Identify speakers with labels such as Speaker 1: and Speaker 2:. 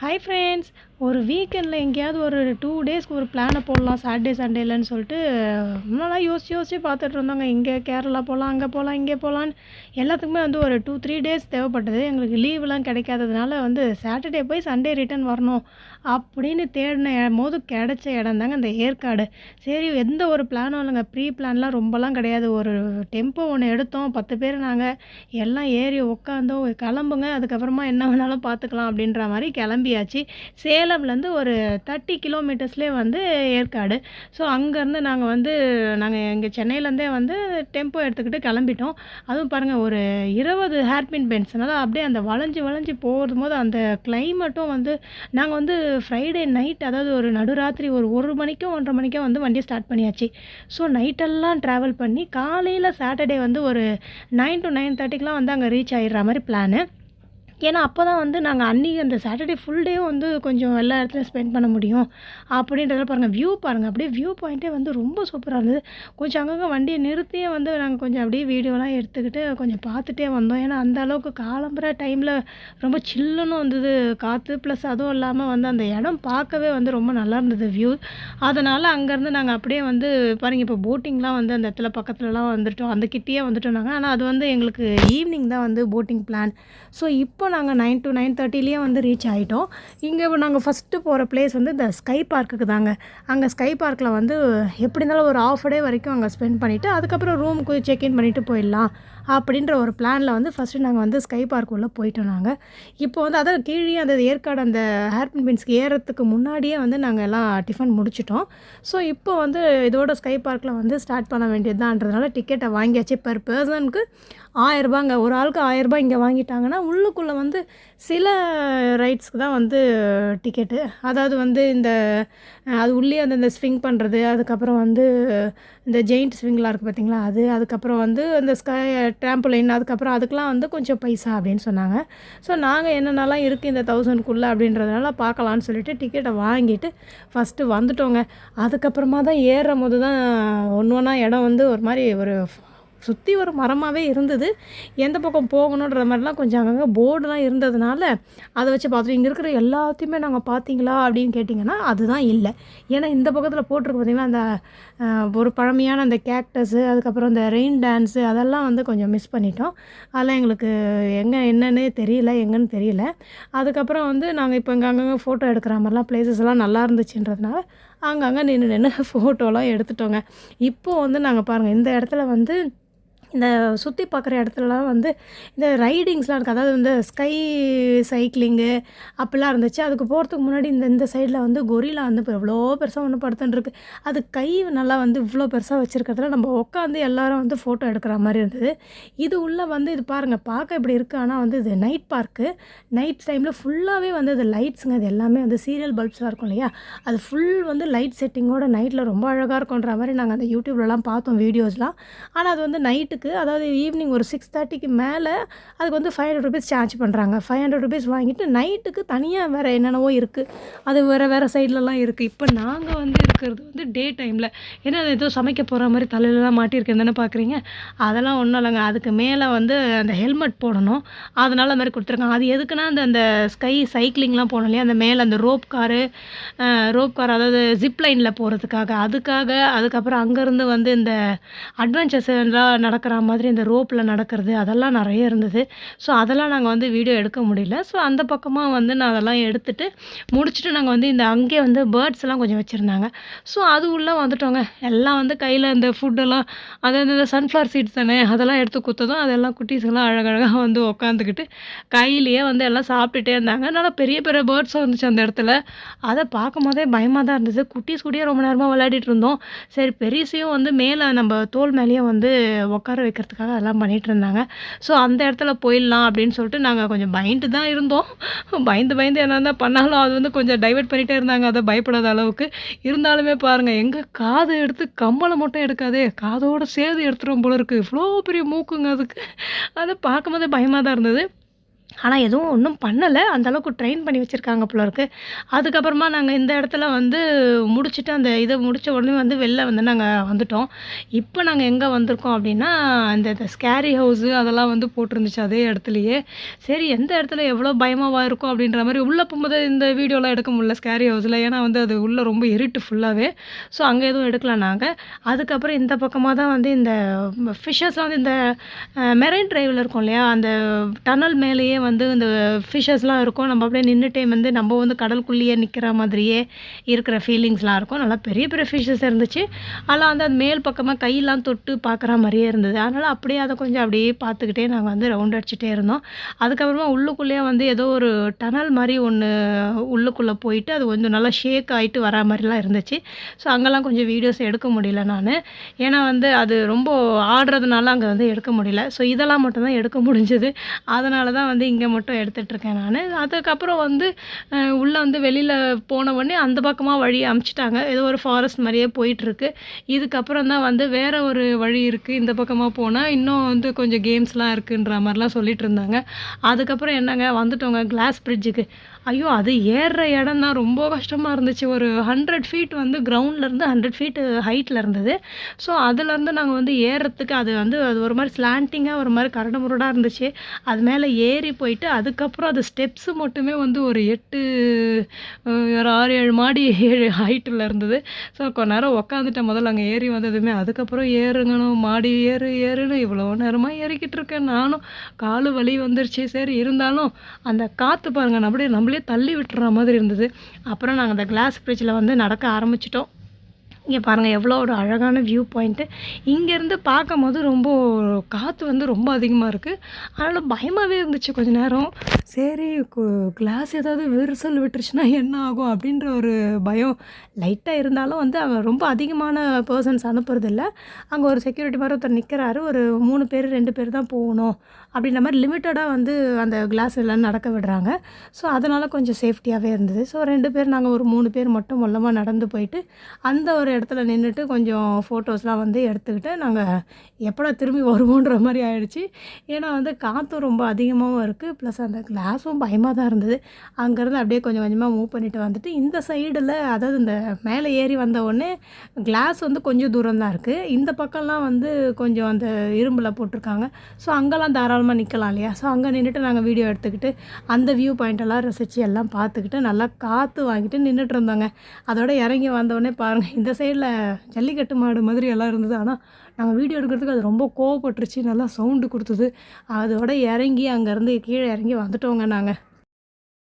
Speaker 1: Hi friends ஒரு வீக்கெண்டில் எங்கேயாவது ஒரு டூ டேஸ்க்கு ஒரு பிளானை போடலாம் சாட்டர்டே சண்டேலன்னு சொல்லிட்டு முன்னாலாம் யோசிச்சு யோசிச்சு பார்த்துட்டு இருந்தாங்க. இங்கே கேரளா போகலாம் அங்கே போகலாம் இங்கே போகலான்னு எல்லாத்துக்குமே வந்து ஒரு டூ த்ரீ டேஸ் தேவைப்பட்டது. எங்களுக்கு லீவ்லாம் கிடைக்காததுனால வந்து சாட்டர்டே போய் சண்டே ரிட்டர்ன் வரணும் அப்படின்னு தேடின போது கிடச்ச இடம் தாங்க இந்த ஏற்காடு. சரி எந்த ஒரு பிளானும் இல்லைங்க. ப்ரீ பிளான்லாம் ரொம்பலாம் கிடையாது. ஒரு டெம்போ ஒன்று எடுத்தோம் பத்து பேர் நாங்கள் எல்லாம் ஏறி உட்காந்தோம் கிளம்புங்க. அதுக்கப்புறமா என்ன வேணாலும் பார்த்துக்கலாம் அப்படின்ற மாதிரி கிளம்பி கிளம்பியாச்சு. சேலம்லேருந்து ஒரு தேர்ட்டி கிலோமீட்டர்ஸ்லேயே வந்து ஏற்காடு. ஸோ அங்கேருந்து நாங்கள் வந்து நாங்கள் இங்கே சென்னையிலேருந்தே வந்து டெம்போ எடுத்துக்கிட்டு கிளம்பிட்டோம். அதுவும் பாருங்கள் ஒரு இருபது ஹேர்பின் பென்ஸ்னால அப்படியே அந்த வளைஞ்சு வளைஞ்சு போகும் போது அந்த கிளைமேட்டும் வந்து நாங்கள் வந்து ஃப்ரைடே நைட் அதாவது ஒரு நடுராத்திரி ஒரு ஒரு மணிக்கோ ஒன்றரை மணிக்கோ வந்து வண்டியை ஸ்டார்ட் பண்ணியாச்சு. ஸோ நைட்டெல்லாம் ட்ராவல் பண்ணி காலையில் சாட்டர்டே வந்து ஒரு நைன் டு நைன் தேர்ட்டிக்கெலாம் வந்து அங்கே ரீச் ஆகிடுற மாதிரி பிளானு ஏன்னா அப்போ தான் வந்து நாங்கள் அன்றைக்கி அந்த சாட்டர்டே ஃபுல் டேவும் வந்து கொஞ்சம் எல்லா இடத்துலையும் ஸ்பெண்ட் பண்ண முடியும். அப்படின்றத பாருங்கள் வியூ பாருங்கள் அப்படியே வியூ பாயிண்ட்டே வந்து ரொம்ப சூப்பராக இருந்தது. கொஞ்சம் அங்கங்கே வண்டியை நிறுத்தியே வந்து நாங்கள் கொஞ்சம் அப்படியே வீடியோலாம் எடுத்துக்கிட்டு கொஞ்சம் பார்த்துட்டே வந்தோம். ஏன்னா அந்த அளவுக்கு காலம்புற டைமில் ரொம்ப சில்லுன்னு வந்தது காற்று ப்ளஸ் அதுவும் இல்லாமல் வந்து அந்த இடம் பார்க்கவே வந்து ரொம்ப நல்லா இருந்தது வியூ அதனால் அங்கேருந்து நாங்கள் அப்படியே வந்து பாருங்கள் இப்போ போட்டிங்லாம் வந்து அந்த இடத்துல பக்கத்துலலாம் வந்துட்டோம். அந்த கிட்டேயே வந்துட்டோம் நாங்கள் ஆனால் அது வந்து எங்களுக்கு ஈவினிங் தான் வந்து போட்டிங் பிளான் ஸோ இப்போ நாங்கள் நைன் டு நைன் தேர்ட்டிலேயே வந்து ரீச் ஆகிட்டோம் இங்கே நாங்கள் ஃபஸ்ட்டு போகிற பிளேஸ் வந்து இந்த ஸ்கை பார்க்குக்கு தாங்க. அங்கே ஸ்கை பார்க்கில் வந்து எப்படி இருந்தாலும் ஒரு ஆஃப் டே வரைக்கும் அங்கே ஸ்பெண்ட் பண்ணிவிட்டு அதுக்கப்புறம் ரூமுக்கு செக்இன் பண்ணிவிட்டு போயிடலாம். அப்படின்ற ஒரு பிளானில் வந்து ஃபஸ்ட்டு நாங்கள் வந்து ஸ்கை பார்க் உள்ளே போயிட்டோம் நாங்கள் இப்போ வந்து அதான் கீழே அந்த ஏற்காடு அந்த ஹேர்பின் பின்ஸ்க்கு ஏறத்துக்கு முன்னாடியே வந்து நாங்கள் எல்லாம் டிஃபன் முடிச்சிட்டோம். ஸோ இப்போ வந்து இதோட ஸ்கை பார்க்கில் வந்து ஸ்டார்ட் பண்ண வேண்டியதுதான்றதுனால டிக்கெட்டை வாங்கியாச்சு. பெர் பர்சனுக்கு ஆயிரரூபாங்க ஒரு ஆளுக்கு ஆயிரரூபா இங்கே வாங்கிட்டாங்கன்னா உள்ளுக்குள்ளே வந்து சில ரைட்ஸ்க்கு தான் வந்து டிக்கெட்டு அதாவது வந்து இந்த அது உள்ளே அந்த ஸ்விங் பண்ணுறது அதுக்கப்புறம் வந்து இந்த ஜெயிண்ட் ஸ்விங்லாம் இருக்குது பார்த்தீங்களா அது அதுக்கப்புறம் வந்து அந்த ஸ்கை ட்ராம்புலைன் அதுக்கப்புறம் அதுக்கெலாம் வந்து கொஞ்சம் பைசா அப்படின்னு சொன்னாங்க. ஸோ நாங்கள் என்னென்னலாம் இருக்குது இந்த தௌசண்ட்குள்ளே அப்படின்றதுனால பார்க்கலான்னு சொல்லிட்டு டிக்கெட்டை வாங்கிட்டு ஃபஸ்ட்டு வந்துட்டோங்க. அதுக்கப்புறமா தான் ஏறும் போது தான் ஒன்று ஒன்றா இடம் வந்து ஒரு மாதிரி ஒரு சுற்றி ஒரு மரமாகவே இருந்தது. எந்த பக்கம் போகணுன்ற மாதிரிலாம் கொஞ்சம் அங்கங்கே போர்டுலாம் இருந்ததுனால அதை வச்சு பார்த்துட்டு இங்கே இருக்கிற எல்லாத்தையுமே நாங்கள் பார்த்தீங்களா? அப்படின்னு கேட்டிங்கன்னா அதுதான் இல்லை. ஏன்னா இந்த பக்கத்தில் போட்டிருக்கு பார்த்திங்கன்னா அந்த ஒரு பழமையான அந்த கேக்டஸு அதுக்கப்புறம் இந்த ரெயின் டான்ஸு அதெல்லாம் வந்து கொஞ்சம் மிஸ் பண்ணிட்டோம். அதெல்லாம் எங்களுக்கு எங்கே என்னன்னு தெரியல எங்கன்னு தெரியல. அதுக்கப்புறம் வந்து நாங்கள் இப்போ இங்கே அங்கங்கே ஃபோட்டோ எடுக்கிற மாதிரிலாம் பிளேசஸ்லாம் நல்லா இருந்துச்சுன்றதுனால அங்கங்கே நின்று நின்று ஃபோட்டோலாம் எடுத்துட்டோங்க. இப்போது வந்து நாங்கள் பாருங்கள் இந்த இடத்துல வந்து இந்த சுற்றி பார்க்குற இடத்துலலாம் வந்து இந்த ரைடிங்ஸ்லாம் இருக்குது அதாவது இந்த ஸ்கை சைக்கிளிங்கு அப்படிலாம் இருந்துச்சு. அதுக்கு போகிறதுக்கு முன்னாடி இந்த இந்த சைடில் வந்து கொரிலா வந்து இப்போ எவ்வளோ பெருசாக ஒன்று படுத்துட்டுருக்கு அது கை நல்லா வந்து இவ்வளோ பெருசாக வச்சுருக்கிறதுல நம்ம உட்காந்து எல்லாரும் வந்து ஃபோட்டோ எடுக்கிற மாதிரி இருந்தது. இது உள்ளே வந்து இது பாருங்கள் பார்க்க இப்படி இருக்குது ஆனால் வந்து இது நைட் பார்க்கு நைட் டைமில் ஃபுல்லாகவே வந்து இது லைட்ஸுங்க அது எல்லாமே வந்து சீரியல் பல்ப்ஸ்லாம் இருக்கும் இல்லையா? அது ஃபுல் வந்து லைட் செட்டிங்கோட நைட்டில் ரொம்ப அழகாக இருக்குன்ற மாதிரி நாங்கள் அந்த யூடியூப்லலாம் பார்த்தோம் வீடியோஸ்லாம் ஆனால் அது வந்து நைட்டுக்கு அதாவது ஈவினிங் ஒரு சிக்ஸ் தேர்ட்டிக்கு மேலே அதுக்கு வந்து ஃபைவ் ஹண்ட்ரட் ருபீஸ் சார்ஜ் பண்ணுறாங்க ஃபைவ் ஹண்ட்ரட் ருபீஸ் வாங்கிட்டு நைட்டுக்கு தனியாக வேறு என்னென்னவோ இருக்குது அது வேறு வேறு சைட்லலாம் இருக்குது இப்போ நாங்கள் வந்து இருக்கிறது வந்து டே டைமில் ஏன்னா அது ஏதோ சமைக்க போகிற மாதிரி தலையிலலாம் மாட்டியிருக்கேன் தானே பார்க்குறீங்க அதெல்லாம் ஒன்றும் இல்லைங்க. அதுக்கு மேலே வந்து அந்த ஹெல்மெட் போடணும். அதனால் அந்த மாதிரி கொடுத்துருக்காங்க. அது எதுக்குன்னா அந்த அந்த ஸ்கை சைக்கிளிங்லாம் போகணும் இல்லையா? அந்த மேலே அந்த ரோப் காரு ரோப் கார் அதாவது ஜிப் லைனில் போகிறதுக்காக அதுக்காக அதுக்கப்புறம் அங்கேருந்து வந்து இந்த அட்வென்ச்சர்ஸ் எல்லாம் நடக்கிற மாதிரி இந்த ரோப்பில் நடக்கிறது அதெல்லாம் நிறைய இருந்தது. ஸோ அதெல்லாம் நாங்கள் வந்து வீடியோ எடுக்க முடியல. ஸோ அந்த பக்கமாக வந்து நான் அதெல்லாம் எடுத்துகிட்டு முடிச்சுட்டு நாங்கள் வந்து இந்த அங்கே வந்து பேர்ட்ஸ் எல்லாம் கொஞ்சம் வச்சுருந்தாங்க. ஸோ அது உள்ளே வந்துட்டோங்க. எல்லாம் வந்து கையில் இந்த ஃபுட்டெல்லாம் அது இந்த சன்ஃப்ளவர் சீட்ஸ் தானே அதெல்லாம் எடுத்து குத்ததும் அதெல்லாம் குட்டீஸ்லாம் அழகழகாக வந்து உட்காந்துக்கிட்டு கையிலேயே வந்து எல்லாம் சாப்பிட்டுட்டே இருந்தாங்க. நல்லா பெரிய பெரிய பேர்ட்ஸும் இருந்துச்சு அந்த இடத்துல. அதை பார்க்கும் போதே பயமாக தான் இருந்தது. குட்டீஸ் கூடயே ரொம்ப நேரமாக விளையாடிட்டு இருந்தோம். சரி பெரியசையும் வந்து மேலே நம்ம தோல் மேலேயே வந்து உட்கார வைக்கிறதுக்காக அதெல்லாம் பண்ணிகிட்டு இருந்தாங்க. ஸோ அந்த இடத்துல போயிடலாம் அப்படின்னு சொல்லிட்டு நாங்கள் கொஞ்சம் பயந்து தான் இருந்தோம். பயந்து பயந்து என்ன பண்ணாலும் அது வந்து கொஞ்சம் டைவெர்ட் பண்ணிகிட்டே இருந்தாங்க. அதை பயப்படாத அளவுக்கு. இருந்தாலுமே பாருங்கள் எங்கள் காது எடுத்து கம்மலை மட்டும் எடுக்காதே காதோடு சேர்த்து எடுத்துரும் போல இருக்குது இவ்வளோ பெரிய மூக்குங்க அதுக்கு. அதை பார்க்கும்போதே பயமாக தான் இருந்தது. ஆனால் எதுவும் ஒன்றும் பண்ணலை. அந்தளவுக்கு ட்ரெயின் பண்ணி வச்சுருக்காங்க போல இருக்குது அதுக்கப்புறமா நாங்கள் இந்த இடத்துல வந்து முடிச்சுட்டு அந்த இதை முடித்த உடனே வந்து வெளில வந்து நாங்கள் வந்துட்டோம். இப்போ நாங்கள் எங்கே வந்திருக்கோம் அப்படின்னா இந்த இந்த ஸ்கேரி ஹவுஸு அதெல்லாம் வந்து போட்டிருந்துச்சு அதே இடத்துலையே. சரி எந்த இடத்துல எவ்வளோ பயமாக இருக்கும் அப்படின்ற மாதிரி உள்ளே போகும்போது இந்த வீடியோலாம் எடுக்க முடியல ஸ்கேரி ஹவுஸில் ஏன்னா வந்து அது உள்ளே ரொம்ப இருட்டு ஃபுல்லாகவே ஸோ அங்கே எதுவும் எடுக்கல நாங்கள் அதுக்கப்புறம் இந்த பக்கமாக தான் வந்து இந்த ஃபிஷர்ஸ்லாம் வந்து இந்த மெரைன் ட்ரைவில் இருக்கும் இல்லையா? அந்த டனல் மேலேயே வந்து இந்த ஃபிஷ்ஷஸ்லாம் இருக்கும். நம்ம அப்படியே நின்றுட்டே வந்து நம்ம வந்து கடலுக்குள்ளேயே நிற்கிற மாதிரியே இருக்கிற ஃபீலிங்ஸ்லாம் இருக்கும். நல்லா பெரிய பெரிய ஃபிஷ்ஷஸ் இருந்துச்சு. அதெல்லாம் வந்து அது மேல் பக்கமாக கையெல்லாம் தொட்டு பார்க்குற மாதிரியே இருந்தது. அதனால் அப்படியே அதை கொஞ்சம் அப்படியே பார்த்துக்கிட்டே நாங்கள் வந்து ரவுண்ட் அடிச்சுட்டே இருந்தோம். அதுக்கப்புறமா உள்ளுக்குள்ளேயே வந்து ஏதோ ஒரு டனல் மாதிரி ஒன்று உள்ளுக்குள்ளே போயிட்டு அது கொஞ்சம் நல்லா ஷேக் ஆகிட்டு வரா மாதிரிலாம் இருந்துச்சு. ஸோ அங்கெல்லாம் கொஞ்சம் வீடியோஸ் எடுக்க முடியல நான். ஏன்னா வந்து அது ரொம்ப ஆடுறதுனால அங்கே வந்து எடுக்க முடியல. ஸோ இதெல்லாம் மட்டும்தான் எடுக்க முடிஞ்சது. அதனால தான் வந்து இங்கே மட்டும் எடுத்துகிட்ருக்கேன் நான். அதுக்கப்புறம் வந்து உள்ளே வந்து வெளியில் போன உடனே அந்த பக்கமாக வழி அமுச்சிட்டாங்க. ஏதோ ஒரு ஃபாரஸ்ட் மாதிரியே போயிட்டுருக்கு. இதுக்கப்புறம் தான் வந்து வேறு ஒரு வழி இருக்குது இந்த பக்கமாக போனால் இன்னும் வந்து கொஞ்சம் கேம்ஸ்லாம் இருக்குன்ற மாதிரிலாம் சொல்லிட்டு இருந்தாங்க. அதுக்கப்புறம் என்னங்க வந்துட்டோங்க கிளாஸ் பிரிட்ஜுக்கு ஐயோ அது ஏறுற இடம் தான் ரொம்ப கஷ்டமாக இருந்துச்சு. ஒரு ஹண்ட்ரட் ஃபீட் வந்து கிரவுண்ட்லேருந்து ஹண்ட்ரட் ஃபீட்டு ஹைட்டில் இருந்தது. ஸோ அதுலேருந்து நாங்கள் வந்து ஏறுறதுக்கு அது வந்து அது ஒரு மாதிரி ஸ்லாண்டிங்காக ஒரு மாதிரி கரடு முரடாக இருந்துச்சு. அது மேலே ஏறி போயிட்டு அதுக்கப்புறம் அது ஸ்டெப்ஸு மட்டுமே வந்து ஒரு எட்டு ஒரு ஆறு ஏழு மாடி ஏழு ஹைட்டில் இருந்தது. ஸோ கொஞ்ச நேரம் உக்காந்துட்டேன். முதல்ல அங்கே ஏறி வந்ததுமே அதுக்கப்புறம் ஏறுங்கணும். மாடி ஏறு ஏறுன்னு இவ்வளோ நேரமாக ஏறிக்கிட்டு இருக்கேன். நானும் காலு வலி வந்துருச்சு. சரி இருந்தாலும் அந்த காற்று பாருங்கள் நம்மளே அப்படியே தள்ளி விட்டுற மாதிரி இருந்தது. அப்புறம் நாங்கள் அந்த கிளாஸ் பிரிட்ஜில் வந்து நடக்க ஆரம்பிச்சிட்டோம். இங்கே பாருங்கள் எவ்வளோ ஒரு அழகான வியூ பாயிண்ட்டு இங்கேருந்து பார்க்கும்போது ரொம்ப காற்று வந்து ரொம்ப அதிகமாக இருக்குது அதனால் பயமாகவே இருந்துச்சு கொஞ்ச நேரம். சரி கிளாஸ் ஏதாவது விரிசல் விட்டுருச்சுன்னா என்ன ஆகும் அப்படின்ற ஒரு பயம். லைட்டாக இருந்தாலும் வந்து அங்கே ரொம்ப அதிகமான பர்சன்ஸ் அனுப்புறதில்ல. அங்கே ஒரு செக்யூரிட்டி மாதிரி ஒருத்தர் நிற்கிறாரு ஒரு மூணு பேர் ரெண்டு பேர் தான் போகணும் அப்படின்ற மாதிரி லிமிட்டடாக வந்து அந்த கிளாஸ் எல்லாம் நடக்க விடுறாங்க. ஸோ அதனால் கொஞ்சம் சேஃப்டியாகவே இருந்தது. ஸோ ரெண்டு பேர் நாங்கள் ஒரு மூணு பேர் மட்டும் மொல்லமாக நடந்து போயிட்டு அந்த ஒரு இடத்துல நின்றுட்டு கொஞ்சம் ஃபோட்டோஸ்லாம் வந்து எடுத்துக்கிட்டு நாங்கள் எப்படா திரும்பி வருவோன்ற மாதிரி ஆயிடுச்சு. ஏன்னா வந்து காற்றும் ரொம்ப அதிகமாகவும் இருக்குது ப்ளஸ் அந்த கிளாஸும் பயமாக தான் இருந்தது. அங்கேருந்து அப்படியே கொஞ்சம் கொஞ்சமாக மூவ் பண்ணிட்டு வந்துட்டு இந்த சைடில் அதாவது இந்த மேலே ஏறி வந்த உடனே கிளாஸ் வந்து கொஞ்சம் தூரம் தான் இருக்குது இந்த பக்கம்லாம் வந்து கொஞ்சம் அந்த இரும்பில் போட்டிருக்காங்க. ஸோ அங்கெல்லாம் தாராளமாக நிற்கலாம் இல்லையா? ஸோ அங்கே நின்றுட்டு நாங்கள் வீடியோ எடுத்துக்கிட்டு அந்த வியூ பாயிண்டெல்லாம் ரசித்து எல்லாம் பார்த்துக்கிட்டு நல்லா காற்று வாங்கிட்டு நின்றுட்டு இருந்தோங்க. அதோட இறங்கி வந்தோடனே பாருங்கள் இந்த சைடு சைடில் ஜல்லிக்கட்டு மாடு மாதிரி எல்லாம் இருந்தது. ஆனால் நாங்கள் வீடியோ எடுக்கிறதுக்கு அது ரொம்ப கோவப்பட்டுருச்சு. நல்லா சவுண்டு கொடுத்தது. அதோட இறங்கி அங்கேருந்து கீழே இறங்கி வந்துட்டோங்க நாங்கள்